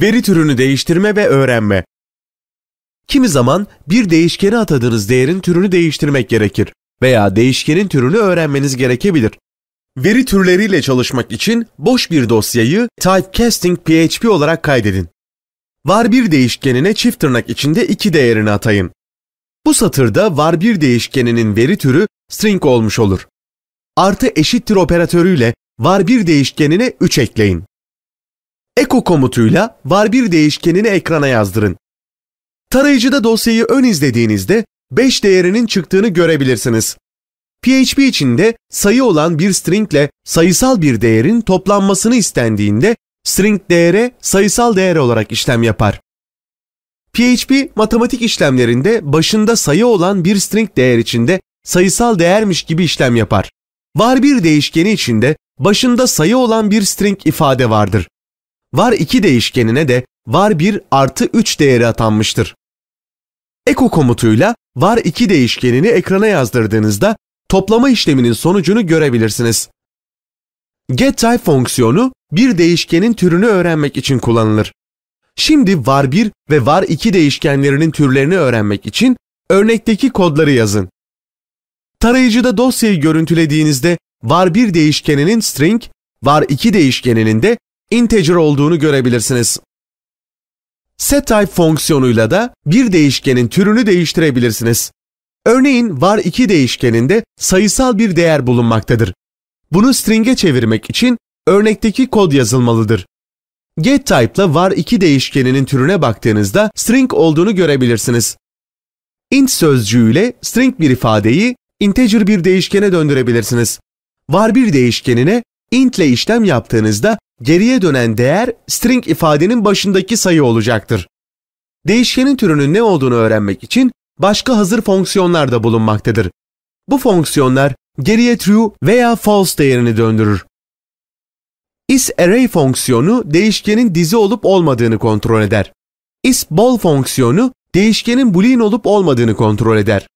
Veri türünü değiştirme ve öğrenme. Kimi zaman bir değişkene atadığınız değerin türünü değiştirmek gerekir veya değişkenin türünü öğrenmeniz gerekebilir. Veri türleriyle çalışmak için boş bir dosyayı typecasting PHP olarak kaydedin. Var bir değişkenine çift tırnak içinde iki değerini atayın. Bu satırda var bir değişkeninin veri türü string olmuş olur. Artı eşittir operatörüyle var bir değişkenine 3 ekleyin. Echo komutuyla var bir değişkenini ekrana yazdırın. Tarayıcıda dosyayı ön izlediğinizde 5 değerinin çıktığını görebilirsiniz. PHP içinde sayı olan bir stringle sayısal bir değerin toplanmasını istendiğinde string değere sayısal değer olarak işlem yapar. PHP matematik işlemlerinde başında sayı olan bir string değer içinde sayısal değermiş gibi işlem yapar. Var bir değişkeni içinde başında sayı olan bir string ifade vardır. Var 2 değişkenine de var 1 artı 3 değeri atanmıştır. Echo komutuyla var 2 değişkenini ekrana yazdırdığınızda toplama işleminin sonucunu görebilirsiniz. getType fonksiyonu bir değişkenin türünü öğrenmek için kullanılır. Şimdi var 1 ve var 2 değişkenlerinin türlerini öğrenmek için örnekteki kodları yazın. Tarayıcıda dosyayı görüntülediğinizde var 1 değişkeninin string, var 2 değişkeninin de integer olduğunu görebilirsiniz. setType fonksiyonuyla da bir değişkenin türünü değiştirebilirsiniz. Örneğin var 2 değişkeninde sayısal bir değer bulunmaktadır. Bunu string'e çevirmek için örnekteki kod yazılmalıdır. getType ile var 2 değişkeninin türüne baktığınızda string olduğunu görebilirsiniz. int sözcüğüyle string bir ifadeyi integer bir değişkene döndürebilirsiniz. Var bir değişkenine int ile işlem yaptığınızda geriye dönen değer string ifadenin başındaki sayı olacaktır. Değişkenin türünün ne olduğunu öğrenmek için başka hazır fonksiyonlar da bulunmaktadır. Bu fonksiyonlar geriye true veya false değerini döndürür. isArray fonksiyonu değişkenin dizi olup olmadığını kontrol eder. isBol fonksiyonu değişkenin boolean olup olmadığını kontrol eder.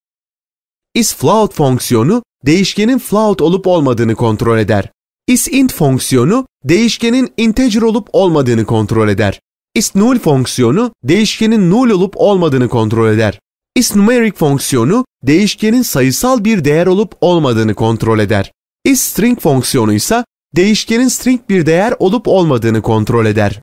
isFloat fonksiyonu değişkenin float olup olmadığını kontrol eder. isInt fonksiyonu değişkenin integer olup olmadığını kontrol eder. isNull fonksiyonu değişkenin null olup olmadığını kontrol eder. isNumeric fonksiyonu değişkenin sayısal bir değer olup olmadığını kontrol eder. isString fonksiyonu ise değişkenin string bir değer olup olmadığını kontrol eder.